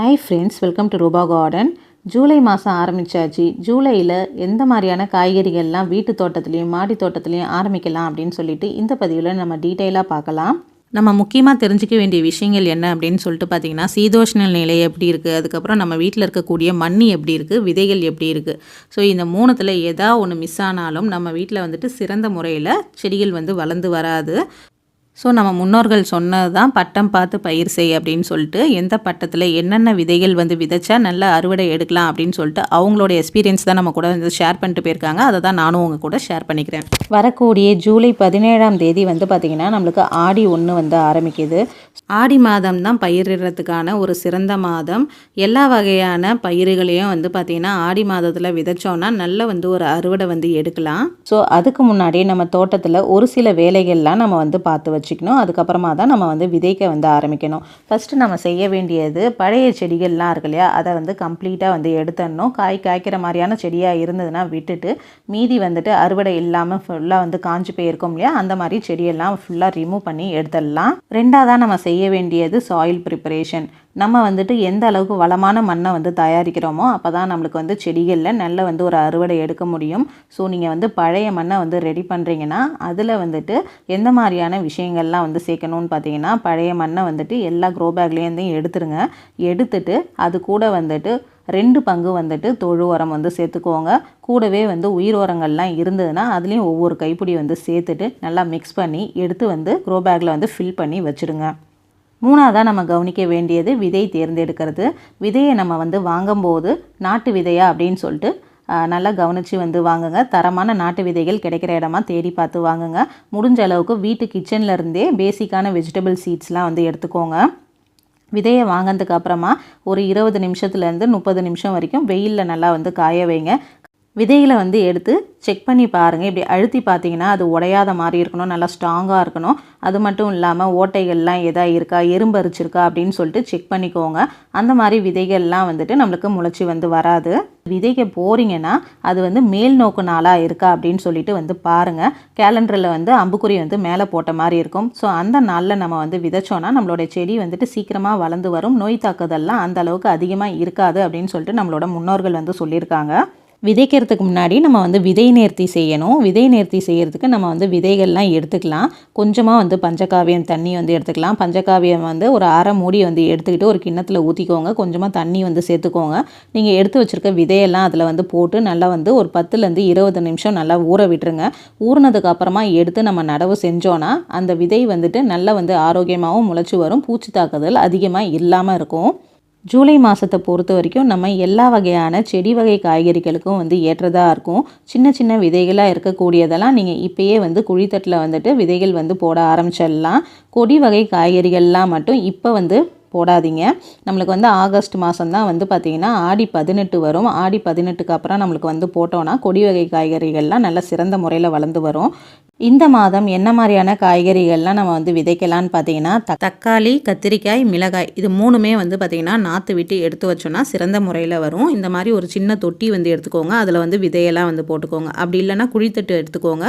Hi friends welcome to Rupa garden July மாதம் ஆரம்பிச்சாச்சு. ஜூலையில் எந்த மாதிரியான காய்கறிகள்லாம் வீட்டு தோட்டத்துலேயும் மாடி தோட்டத்துலேயும் ஆரம்பிக்கலாம் அப்படின்னு சொல்லிட்டு இந்த பதிவில் நம்ம டீட்டெயிலாக பார்க்கலாம். நம்ம முக்கியமாக தெரிஞ்சிக்க வேண்டிய விஷயங்கள் என்ன அப்படின்னு சொல்லிட்டு பார்த்தீங்கன்னா சீதோஷ்ண நிலை எப்படி இருக்குது அதுக்கப்புறம் நம்ம வீட்டில் இருக்கக்கூடிய மண்ணி எப்படி இருக்குது விதைகள் எப்படி இருக்குது ஸோ இந்த மூணுத்தில் எதா ஒன்று மிஸ் ஆனாலும் நம்ம வீட்டில் வந்துட்டு சிறந்த முறையில் செடிகள் வந்து வளர்ந்து வராது. ஸோ நம்ம முன்னோர்கள் சொன்னது தான் பட்டம் பார்த்து பயிர் செய் அப்படின்னு சொல்லிட்டு எந்த பட்டத்தில் என்னென்ன விதைகள் வந்து விதைச்சா நல்ல அறுவடை எடுக்கலாம் அப்படின்னு சொல்லிட்டு அவங்களோட எக்ஸ்பீரியன்ஸ் தான் நம்ம கூட வந்து ஷேர் பண்ணிட்டு போயிருக்காங்க. அதை தான் நானும் உங்கள் கூட ஷேர் பண்ணிக்கிறேன். வரக்கூடிய ஜூலை பதினேழாம் தேதி வந்து பார்த்திங்கன்னா நம்மளுக்கு ஆடி ஒன்று வந்து ஆரம்பிக்குது. ஆடி மாதம் தான் பயிரிடுறதுக்கான ஒரு சிறந்த மாதம். எல்லா வகையான பயிர்களையும் வந்து பார்த்திங்கன்னா ஆடி மாதத்தில் விதைச்சோன்னா நல்ல வந்து ஒரு அறுவடை வந்து எடுக்கலாம். ஸோ அதுக்கு முன்னாடி நம்ம தோட்டத்தில் ஒரு சில வேலைகள்லாம் நம்ம வந்து பார்த்து வச்சுக்கணும். அதுக்கப்புறமா தான் நம்ம வந்து விதைக்க வந்து ஆரம்பிக்கணும். ஃபஸ்ட்டு நம்ம செய்ய வேண்டியது பழைய செடிகள்லாம் இருக்கு இல்லையா? அதை வந்து கம்ப்ளீட்டாக வந்து எடுத்துடணும். காய் காய்க்கிற மாதிரியான செடியாக இருந்ததுன்னா விட்டுட்டு மீதி வந்துட்டு அறுவடை இல்லாமல் ஃபுல்லாக வந்து காஞ்சு போயிருக்கும் இல்லையா? அந்த மாதிரி செடியெல்லாம் ஃபுல்லாக ரிமூவ் பண்ணி எடுத்துடலாம். ரெண்டாவதாக நம்ம செய்ய வேண்டியது சாயில் ப்ரிப்பரேஷன் நம்ம வந்துட்டு எந்த அளவுக்கு வளமான மண்ணை வந்து தயாரிக்கிறோமோ அப்போ தான் நம்மளுக்கு வந்து செடிகளில் நல்ல வந்து ஒரு அறுவடை எடுக்க முடியும். ஸோ நீங்கள் வந்து பழைய மண்ணை வந்து ரெடி பண்ணுறீங்கன்னா அதில் வந்துட்டு எந்த மாதிரியான விஷயங்கள்லாம் வந்து சேர்க்கணும்னு பார்த்தீங்கன்னா பழைய மண்ணை வந்துட்டு எல்லா க்ரோ பேக்லேருந்தையும் எடுத்துருங்க. எடுத்துட்டு அது கூட வந்துட்டு ரெண்டு பங்கு வந்துட்டு தொழு உரம் வந்து சேர்த்துக்கோங்க. கூடவே வந்து உயிர் உரங்கள்லாம் இருந்ததுன்னா அதுலேயும் ஒவ்வொரு கைப்பிடி வந்து சேர்த்துட்டு நல்லா மிக்ஸ் பண்ணி எடுத்து வந்து க்ரோ பேக்கில் வந்து ஃபில் பண்ணி வச்சுடுங்க மூணாவதாக நம்ம கவனிக்க வேண்டியது விதை தேர்ந்தெடுக்கிறது. விதையை நம்ம வந்து வாங்கும்போது நாட்டு விதையா அப்படின்னு சொல்லிட்டு நல்லா கவனித்து வந்து வாங்குங்க. தரமான நாட்டு விதைகள் கிடைக்கிற இடமா தேடி பார்த்து வாங்குங்க. முடிஞ்ச அளவுக்கு வீட்டு கிச்சனில் இருந்தே பேசிக்கான வெஜிடபிள் சீட்ஸ்லாம் வந்து எடுத்துக்கோங்க. விதையை வாங்கினதுக்கு அப்புறமா ஒரு இருபது நிமிஷத்துலேருந்து முப்பது நிமிஷம் வரைக்கும் வெயிலில் நல்லா வந்து காய வைங்க. விதைகளை வந்து எடுத்து செக் பண்ணி பாருங்கள் இப்படி அழுத்தி பார்த்தீங்கன்னா அது உடையாத மாதிரி இருக்கணும் நல்லா ஸ்ட்ராங்காக இருக்கணும். அது மட்டும் இல்லாமல் ஓட்டைகள்லாம் எதாக இருக்கா எறும்பரிச்சிருக்கா அப்படின்னு சொல்லிட்டு செக் பண்ணிக்கோங்க. அந்த மாதிரி விதைகள்லாம் வந்துட்டு நம்மளுக்கு முளைச்சி வந்து வராது. விதைக்க போகிறீங்கன்னா அது வந்து மேல் நோக்கு நாளாக இருக்கா அப்படின்னு சொல்லிட்டு வந்து பாருங்கள் கேலண்டரில் வந்து அம்புக்குறி வந்து மேலே போட்ட மாதிரி இருக்கும். ஸோ அந்த நாளில் நம்ம வந்து விதைச்சோன்னா நம்மளோட செடி வந்துட்டு சீக்கிரமாக வளர்ந்து வரும். நோய் தாக்குதல்லாம் அந்த அளவுக்கு அதிகமாக இருக்காது அப்படின்னு சொல்லிட்டு நம்மளோட முன்னோர்கள் வந்து சொல்லியிருக்காங்க. விதைக்கிறதுக்கு முன்னாடி நம்ம வந்து விதை நேர்த்தி செய்யணும். விதை நேர்த்தி செய்கிறதுக்கு நம்ம வந்து விதைகள்லாம் எடுத்துக்கலாம். கொஞ்சமாக வந்து பஞ்சகாவியம் தண்ணி வந்து எடுத்துக்கலாம். பஞ்சகாவியம் வந்து ஒரு அரை மூடி வந்து எடுத்துக்கிட்டு ஒரு கிண்ணத்தில் ஊற்றிக்கோங்க கொஞ்சமாக தண்ணி வந்து சேர்த்துக்கோங்க. நீங்கள் எடுத்து வச்சுருக்க விதையெல்லாம் அதில் வந்து போட்டு நல்லா வந்து ஒரு பத்துலேருந்து இருபது நிமிஷம் நல்லா ஊற விட்டுருங்க. ஊறினதுக்கு அப்புறமா எடுத்து நம்ம நடவு செஞ்சோன்னா அந்த விதை வந்துட்டு நல்லா வந்து ஆரோக்கியமாகவும் முளைச்சி வரும். பூச்சி தாக்குதல் அதிகமாக இல்லாமல் இருக்கும். ஜூலை மாதத்தை பொறுத்த வரைக்கும் நம்ம எல்லா வகையான செடி வகை காய்கறிகளுக்கும் வந்து ஏற்றதாக இருக்கும். சின்ன சின்ன விதைகளாக இருக்கக்கூடியதெல்லாம் நீங்கள் இப்போயே வந்து குழித்தட்டில் வந்துட்டு விதைகள் வந்து போட ஆரம்பிச்சிடலாம். கொடி வகை காய்கறிகள்லாம் மட்டும் இப்போ வந்து போடாதீங்க. நம்மளுக்கு வந்து ஆகஸ்ட் மாதம் தான் வந்து பார்த்திங்கன்னா ஆடி பதினெட்டு வரும். ஆடி பதினெட்டுக்கு அப்புறம் நம்மளுக்கு வந்து போட்டோன்னா கொடி வகை காய்கறிகள்லாம் நல்ல சிறந்த முறையில் வளர்ந்து வரும். இந்த மாதம் என்ன மாதிரியான காய்கறிகள்லாம் நம்ம வந்து விதைக்கலான்னு பார்த்தீங்கன்னா தக்காளி கத்திரிக்காய் மிளகாய் இது மூணுமே வந்து பார்த்திங்கன்னா நாற்று விட்டு எடுத்து வச்சோன்னா சிறந்த முறையில் வரும். இந்த மாதிரி ஒரு சின்ன தொட்டி வந்து எடுத்துக்கோங்க. அதில் வந்து விதையெல்லாம் வந்து போட்டுக்கோங்க. அப்படி இல்லைன்னா குழித்தட்டு எடுத்துக்கோங்க.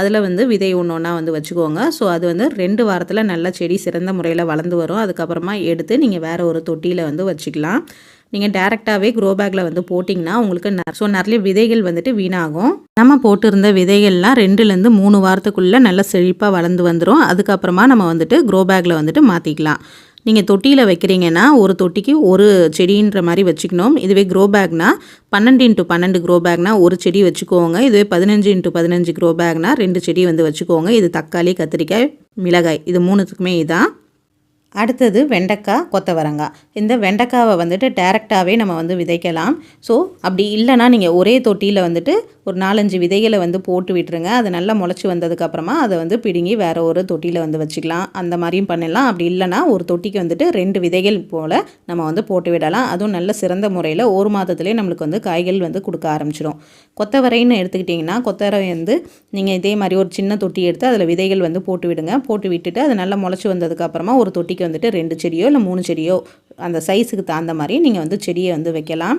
அதில் வந்து விதை ஒன்று ஒன்றா வந்து வச்சுக்கோங்க. ஸோ அது வந்து ரெண்டு வாரத்தில் நல்ல செடி சிறந்த முறையில் வளர்ந்து வரும். அதுக்கப்புறமா எடுத்து நீங்கள் வேறு ஒரு தொட்டியில் வந்து வச்சுக்கலாம். நீங்கள் டேரெக்டாகவே க்ரோ பேக்கில் வந்து போட்டிங்கன்னா உங்களுக்கு ஸோ நிறைய விதைகள் வந்துட்டு வீணாகும். நம்ம போட்டிருந்த விதைகள்லாம் ரெண்டுலேருந்து மூணு வாரத்துக்குள்ளே நல்லா செழிப்பாக வளர்ந்து வந்துடும் அதுக்கப்புறமா நம்ம வந்துட்டு க்ரோ பேக்கில் வந்துட்டு மாற்றிக்கலாம் நீங்கள் தொட்டியில் வைக்கிறீங்கன்னா ஒரு தொட்டிக்கு ஒரு செடின்ற மாதிரி வச்சுக்கணும். இதுவே க்ரோ பேக்னா பன்னெண்டு இன்ட்டு பன்னெண்டு க்ரோ பேக்னா ஒரு செடி வச்சுக்கோங்க. இதுவே பதினஞ்சு இன்ட்டு பதினஞ்சு க்ரோ பேக்னா ரெண்டு செடி வந்து வச்சுக்கோங்க. இது தக்காளி கத்திரிக்காய் மிளகாய் இது மூணுத்துக்குமே இதான். அடுத்தது வெண்டைக்காய் கொத்தவரங்காய். இந்த வெண்டைக்காவை வந்துட்டு டேரெக்டாகவே நம்ம வந்து விதைக்கலாம். ஸோ அப்படி இல்லைனா நீங்கள் ஒரே தொட்டியில் வந்துட்டு ஒரு நாலஞ்சு விதைகளை வந்து போட்டு விட்டுருங்க. அது நல்லா முளைச்சி வந்ததுக்கப்புறமா அதை வந்து பிடுங்கி வேறு ஒரு தொட்டியில் வந்து வச்சுக்கலாம். அந்த மாதிரியும் பண்ணிடலாம் அப்படி இல்லைனா ஒரு தொட்டிக்கு வந்துட்டு ரெண்டு விதைகள் போல் நம்ம வந்து போட்டு விடலாம். அதுவும் நல்ல சிறந்த முறையில் ஒரு மாதத்துலேயே நம்மளுக்கு வந்து காய்கள் வந்து கொடுக்க ஆரம்பிச்சிடும் கொத்தவரைன்னு எடுத்துக்கிட்டிங்கன்னா கொத்தவரை வந்து நீங்கள் இதே மாதிரி ஒரு சின்ன தொட்டி எடுத்து அதில் விதைகள் வந்து போட்டு விடுங்க. போட்டு விட்டுட்டு அது நல்லா முளைச்சி வந்ததுக்கப்புறமா ஒரு தொட்டிக்கு வந்துட்டு ரெண்டு செடியோ இல்லை மூணு செடியோ அந்த சைஸுக்கு தகுந்த மாதிரி நீங்கள் வந்து செடியை வந்து வைக்கலாம்.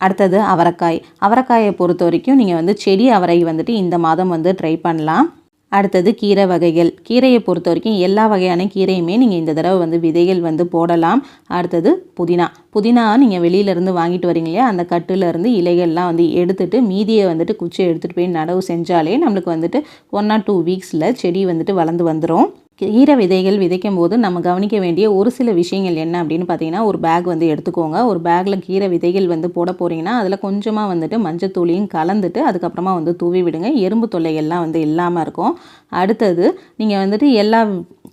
அடுத்தது அவரைக்காய். அவரைக்காயை பொறுத்த வரைக்கும் நீங்கள் வந்து செடி அவரை வந்துட்டு இந்த மாதம் வந்து ட்ரை பண்ணலாம். அடுத்தது கீரை வகைகள். கீரையை பொறுத்த வரைக்கும் எல்லா வகையான கீரையுமே நீங்கள் இந்த தடவை வந்து விதைகள் வந்து போடலாம். அடுத்தது புதினா. புதினா நீங்கள் வெளியிலேருந்து வாங்கிட்டு வரீங்க இல்லையா? அந்த கட்டுலேருந்து இலைகள்லாம் வந்து எடுத்துட்டு மீதியை வந்துட்டு குச்சியை எடுத்துகிட்டு போய் நடவு செஞ்சாலே நம்மளுக்கு வந்துட்டு ஒன் ஆர் டூ வீக்ஸில் செடி வந்துட்டு வளர்ந்து வந்துடும் கீரை விதைகள் விதைக்கும் போது நம்ம கவனிக்க வேண்டிய ஒரு சில விஷயங்கள் என்ன அப்படின்னு பார்த்தீங்கன்னா ஒரு பேக் வந்து எடுத்துக்கோங்க. ஒரு பேக்கில் கீரை விதைகள் வந்து போட போகிறீங்கன்னா அதில் கொஞ்சமாக வந்துட்டு மஞ்சத்தூளியும் கலந்துட்டு அதுக்கப்புறமா வந்து தூவி விடுங்க. எறும்பு தொல்லைகள்லாம் வந்து இல்லாமல் இருக்கும். அடுத்தது நீங்கள் வந்துட்டு எல்லா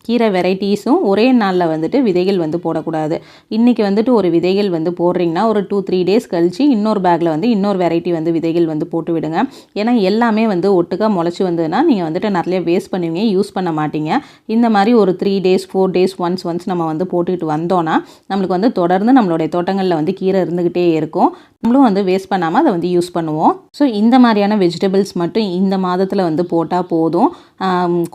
கீரை வெரைட்டிஸும் ஒரே நாளில் வந்துட்டு விதைகள் வந்து போடக்கூடாது. இன்றைக்கி வந்துட்டு ஒரு விதைகள் வந்து போடுறீங்கன்னா ஒரு டூ த்ரீ டேஸ் கழித்து இன்னொரு பேக்கில் வந்து இன்னொரு வெரைட்டி வந்து விதைகள் வந்து போட்டு விடுங்க. ஏன்னா எல்லாமே வந்து ஒட்டுக்காக முளைச்சி வந்ததுன்னா நீங்கள் வந்துட்டு நிறைய வேஸ்ட் பண்ணுவீங்க யூஸ் பண்ண மாட்டீங்க. இந்த மாதிரி ஒரு three days four days once once நம்ம வந்து போட்டுக்கிட்டு வந்தோன்னா நம்மளுக்கு வந்து தொடர்ந்து நம்மளுடைய தோட்டங்களில் வந்து கீரை இருந்துக்கிட்டே இருக்கும். நம்மளும் வந்து வேஸ்ட் பண்ணாமல் அதை வந்து யூஸ் பண்ணுவோம். ஸோ இந்த மாதிரியான வெஜிடபிள்ஸ் மட்டும் இந்த மாதத்தில் வந்து போட்டால் போதும்.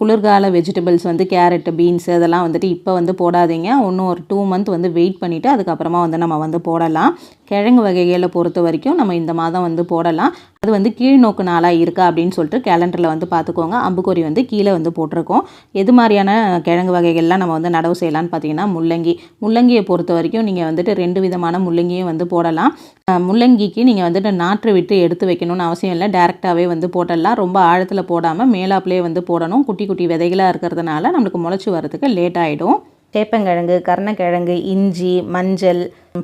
குளிர்கால வெஜிடபிள்ஸ் வந்து கேரட்டு பீன்ஸ் அதெல்லாம் வந்துட்டு இப்போ வந்து போடாதீங்க. இன்னும் ஒரு டூ மந்த் வந்து வெயிட் பண்ணிவிட்டு அதுக்கப்புறமா வந்து நம்ம வந்து போடலாம். கிழங்கு வகைகளை பொறுத்த வரைக்கும் நம்ம இந்த மாதம் வந்து போடலாம். அது வந்து கீழ்நோக்கு நாளாக இருக்கா அப்படின்னு சொல்லிட்டு கேலண்டரில் வந்து பார்த்துக்கோங்க. அம்புக்கோரி வந்து கீழே வந்து போட்டிருக்கோம். எது மாதிரியான கிழங்கு வகைகள்லாம் நம்ம வந்து நடவு செய்யலாம்னு பார்த்தீங்கன்னா முள்ளங்கி. முள்ளங்கியை பொறுத்த வரைக்கும் நீங்கள் வந்துட்டு ரெண்டு விதமான முள்ளங்கியும் வந்து போடலாம். முள்ளங்கிக்கு நீங்கள் வந்துட்டு நாற்று விட்டு எடுத்து வைக்கணும்னு அவசியம் இல்லை. டேரெக்டாகவே வந்து போட்டலாம். ரொம்ப ஆழத்தில் போடாமல் மேலாப்பிலே வந்து போடணும். குட்டி குட்டி விதைகளாக இருக்கிறதுனால நம்மளுக்கு முளைச்சி வரதுக்கு லேட் ஆகிடும் சேப்பங்கிழங்கு கருணக்கிழங்கு இஞ்சி மஞ்சள்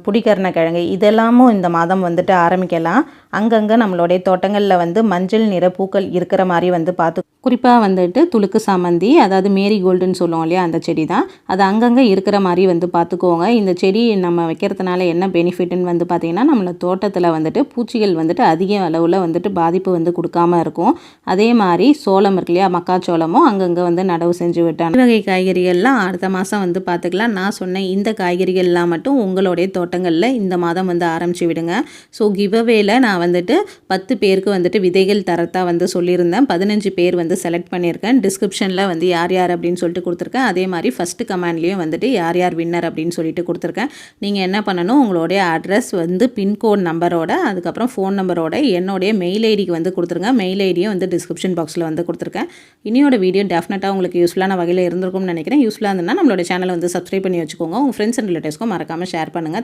புடிக்கரணக்கிழங்கு இதெல்லாமும் இந்த மாதம் வந்துட்டு ஆரம்பிக்கலாம். அங்கங்கே நம்மளுடைய தோட்டங்களில் வந்து மஞ்சள் நிற பூக்கள் இருக்கிற மாதிரி வந்து பார்த்து குறிப்பாக வந்துட்டு துளுக்கு சாமந்தி அதாவது மேரி கோல்டுன்னு சொல்லுவோம் இல்லையா அந்த செடி தான். அது அங்கங்கே இருக்கிற மாதிரி வந்து பார்த்துக்கோங்க. இந்த செடி நம்ம வைக்கிறதுனால என்ன பெனிஃபிட்னு வந்து பார்த்திங்கன்னா நம்மளை தோட்டத்தில் வந்துட்டு பூச்சிகள் வந்துட்டு அதிக அளவில் வந்துட்டு பாதிப்பு வந்து கொடுக்காம இருக்கும். அதே மாதிரி சோளம் இருக்கு இல்லையா மக்காச்சோளமும் அங்கங்கே வந்து நடவு செஞ்சு விட்டாங்க வகை காய்கறிகள்லாம் அடுத்த மாதம் வந்து பார்த்துக்கலாம். நான் சொன்ன இந்த காய்கறிகள்லாம் மட்டும் உங்களுடைய தோட்டங்களில் இந்த மாதம் வந்து ஆரம்பித்து விடுங்க. ஸோ கிவ்அவேல நான் வந்துட்டு பத்து பேருக்கு வந்துட்டு விதைகள் தரத்தாக வந்து சொல்லியிருந்தேன். பதினஞ்சு பேர் வந்து செலக்ட் பண்ணியிருக்கேன். டிஸ்கிரிப்ஷனில் வந்து யார் யார் அப்படின்னு சொல்லிட்டு கொடுத்துருக்கேன். அதே மாதிரி ஃபஸ்ட்டு கமாண்ட்லேயும் வந்துட்டு யார் யார் வின்னர் அப்படின்னு சொல்லிட்டு கொடுத்துருக்கேன். நீங்கள் என்ன பண்ணணும்? உங்களுடைய அட்ரஸ் வந்து பின்கோட் நம்பரோட அதுக்கப்புறம் ஃபோன் நம்பரோட என்னுடைய மெயில் ஐடிக்கு வந்து கொடுத்துருங்க. மெயில் ஐடியும் வந்து டிஸ்கிரிப்ஷன் பாக்ஸில் வந்து கொடுத்துருக்கேன். இனியோட வீடியோ டெஃபினட்டாக உங்களுக்கு யூஸ்ஃபுல்லான வகையில் இருந்திருக்கும்னு நினைக்கிறேன். யூஸ்ஃபுல்லாக இருந்ததுன்னா நம்மளோட சேனலை வந்து சப்ஸ்கிரைப் பண்ணி வச்சுக்கோங்க. உங்கள் ஃப்ரெண்ட்ஸ் அண்ட் ரிலேட்டிவ்ஸ்க்கும் மறக்காமல் ஷேர் பண்ணுங்கள்